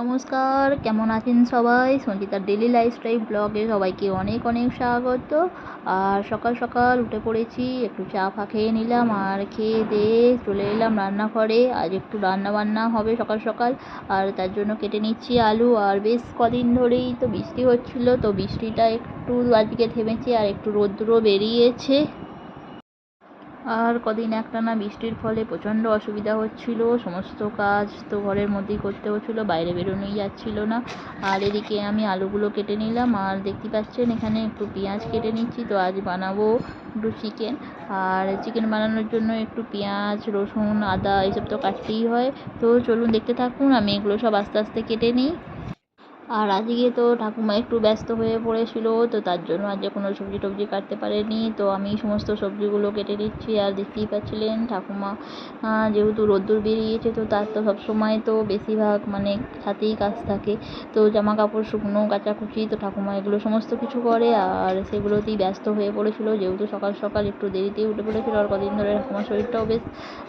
নমস্কার, কেমন আছেন সবাই? সঞ্চিতার ডেলি লাইফস্টাইল ব্লগে সবাইকে অনেক অনেক স্বাগত। আর সকাল সকাল উঠে পড়েছি, একটু চা ফা খেয়ে নিলাম আর খেয়ে দিয়ে চলে এলাম রান্নাঘরে। আজ একটু রান্না বান্না হবে সকাল সকাল, আর তার জন্য কেটে নিচ্ছি আলু। আর বেশ কদিন ধরেই তো বৃষ্টি হচ্ছিল, তো বৃষ্টিটা একটু আজকে থেমেছে আর একটু রৌদ্র বেরিয়েছে। আর কদিন একটানা বৃষ্টির ফলে প্রচণ্ড অসুবিধা হচ্ছিল। সমস্ত কাজ তো ঘরের মধ্যেই করতে হচ্ছিল, বাইরে বেরোনোই যাচ্ছিল না। আর এদিকে আমি আলুগুলো কেটে নিলাম। আর দেখতে পাচ্ছেন, এখানে একটু পেঁয়াজ কেটে নিচ্ছি। তো আজ বানাবো একটু চিকেন। আর চিকেন বানানোর জন্য একটু পেঁয়াজ, রসুন, আদা, এসব তো কাটতেই হয়। তো চলুন দেখতে থাকুন, আমি এগুলো সব আস্তে আস্তে কেটে নিই। আর আজকে তো ঠাকুমা একটু ব্যস্ত হয়ে পড়েছিল, তো তার জন্য আজকে কোনো সবজি টবজি কাটতে পারেনি। তো আমি সমস্ত সবজিগুলো কেটে দিচ্ছি আর দেখতেই পাচ্ছিলেন ঠাকুমা যেহেতু রোদ্দুর বেরিয়েছে, তো তার তো সবসময় তো বেশিরভাগ মানে হাতেই কাজ থাকে। তো জামা কাপড় শুকনো কাচাকুচি, তো ঠাকুমা এগুলো সমস্ত কিছু করে, আর সেগুলোতেই ব্যস্ত হয়ে পড়েছিল। যেহেতু সকাল সকাল একটু দেরিতেই উঠে পড়েছিল, আর কদিন ধরে ঠাকুমার শরীরটাও বেশ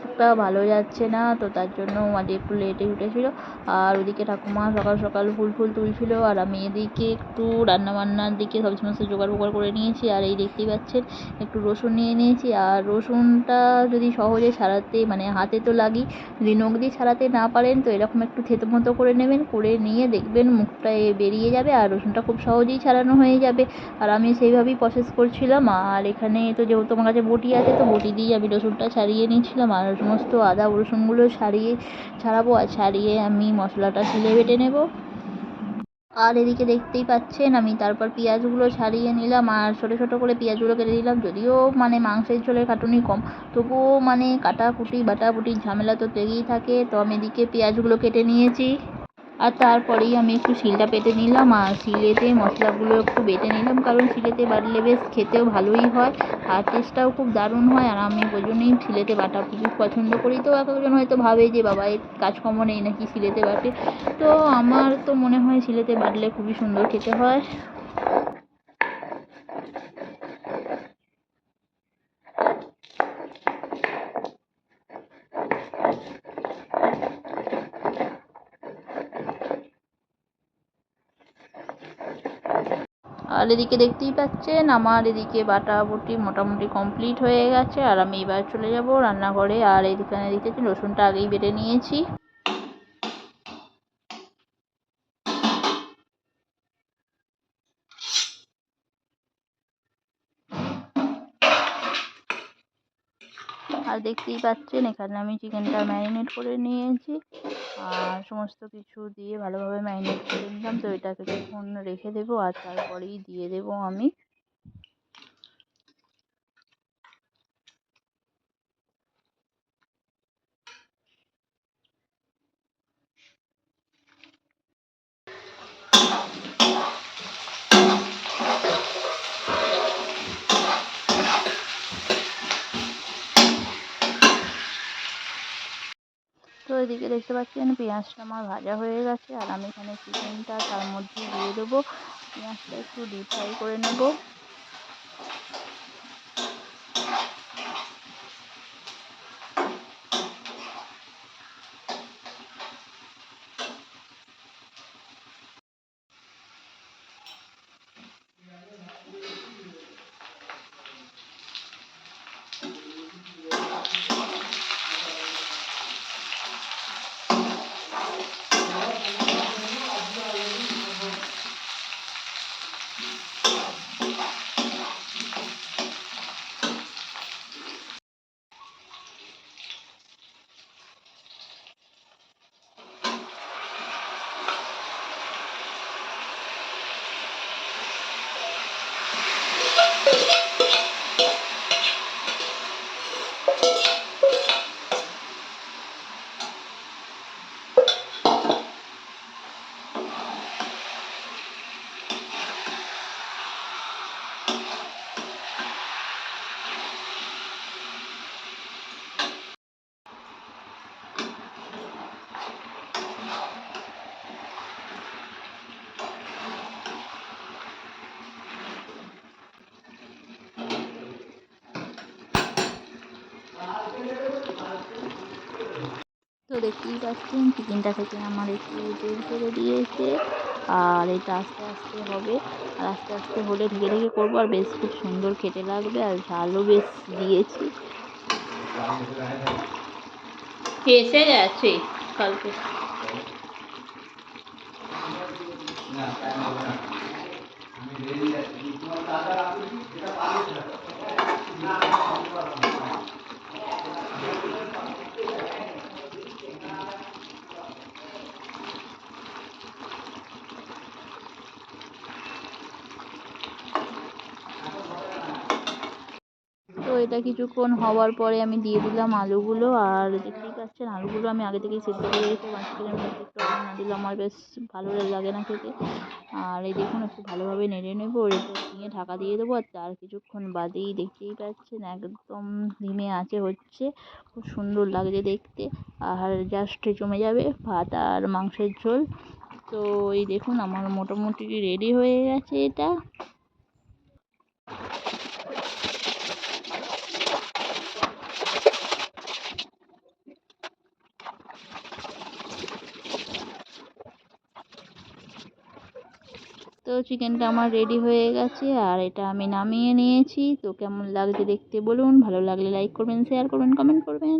একটা ভালো যাচ্ছে না, তো তার জন্য আজ একটু লেটে উঠেছিল। আর ওদিকে ঠাকুমা সকাল সকাল ফুল ফুল তুলছিল আর আমি এদিকে একটু রান্নাবান্নার দিকে সব সমস্ত জোগাড় ফোগাড় করে নিয়েছি। আর এই দেখতেই পাচ্ছেন, একটু রসুন নিয়ে নিয়েছি। আর রসুনটা যদি সহজে ছাড়াতে মানে হাতে তো লাগি, যদি নখ দিয়ে ছাড়াতে না পারেন, তো এরকম একটু থেতো মতো করে নেবেন। করে নিয়ে দেখবেন মুখটা বেরিয়ে যাবে আর রসুনটা খুব সহজেই ছাড়ানো হয়ে যাবে। আর আমি সেইভাবেই প্রসেস করছিলাম। আর এখানে তো যেহেতু আমার কাছে বটি আছে, তো বটি দিয়ে আমি রসুনটা ছাড়িয়ে নিয়েছিলাম আর সমস্ত আদা রসুনগুলো ছাড়িয়ে, ছাড়াবো। আর ছাড়িয়ে আমি মশলাটা শিলে বেটে নেব। আর এদিকে দেখতেই পাচ্ছেন আমি, তারপর পেঁয়াজগুলো ছাড়িয়ে নিলাম আর ছোটো ছোটো করে পেঁয়াজগুলো কেটে দিলাম যদিও মানে মাংসের ঝোলের খাটুনি কম। তবুও মানে কাটাকুটি বাটাকুটির ঝামেলা তো লেগেই থাকে। তো আমি এদিকে পেঁয়াজগুলো কেটে নিয়েছি। আর তারপরেই আমি একটু শিলটা পেতে নিলাম আর শিলেতে মশলাগুলো একটু বেটে নিলাম, কারণ শিলেতে বাটলে বেশ খেতেও ভালোই হয় আর টেস্টটাও খুব দারুণ হয়। আর আমি ওই জন্যই শিলেতে বাটা খুবই পছন্দ করি। তো এক একজন হয়তো ভাবে যে, বাবা, এর কাজকর্ম নেই নাকি শিলেতে বাটে তো আমার তো মনে হয় শিলেতে বাটলে খুবই সুন্দর খেতে হয়। আর এদিকে দেখতেই পাচ্ছেন, আমার এদিকে বাটা বটি মোটামুটি কমপ্লিট হয়ে গেছে। আর আমি এবার চলে যাব রান্নাঘরে। আর এদিকে দেখতেছি রসুনটা আগেই বেটে নিয়েছি। আর দেখতেই পাচ্ছেন, এখানে আমি চিকেনটা ম্যারিনেট করে নিয়েছি। সমস্ত কিছু দিয়ে ভালোভাবে ম্যারিনেট করে নিলাম। তো এটাকে কিছুক্ষণ রেখে দেবো আর তারপরেই দিয়ে দেবো আমি। এদিকে দেখতে পাচ্ছেন পেঁয়াজটা আমার ভাজা হয়ে গেছে, আর আমি এখানে চিকেনটা তার মধ্যে দিয়ে দেবো। পেঁয়াজটা একটু ডিপ ফ্রাই করে নেব। দেখতেই পাচ্ছেন চিকেনটা থেকে আমার একটু তেল করে দিয়েছে। আর এটা আস্তে আস্তে হবে। আর আস্তে আস্তে হলে ঢেকে ঢেকে করব। আর বেশ খুব সুন্দর খেতে লাগবে আর ঝালও বেশ দিয়েছি। এসে গেছে কালকে। তো এটা কিছুক্ষণ হওয়ার পরে আমি দিয়ে দিলাম আলুগুলো। আর দেখতেই পাচ্ছেন, আলুগুলো আমি আগে থেকেই সেদ্ধ করে রেখে মাঝখানে আমি একটু লবণ না দিলে আমার বেশ ভালো লাগে না খেতে। আর এই দেখুন, একটু ভালোভাবে নেড়ে নেব এটা নিয়ে ঢাকা দিয়ে দেবো। আর তার কিছুক্ষণ বাদেই দেখতেই পাচ্ছেন, একদম ধিমে আঁচে হচ্ছে। খুব সুন্দর লাগছে দেখতে। আর জাস্ট জমে যাবে ভাত আর মাংসের ঝোল। তো এই দেখুন, আমার মোটামুটি রেডি হয়ে গেছে এটা। তো চিকেনটা আমার রেডি হয়ে গেছে আর এটা আমি নামিয়ে নিয়েছি। তো কেমন লাগছে দেখতে বলুন, ভালো লাগলে লাইক করবেন শেয়ার করবেন কমেন্ট করবেন।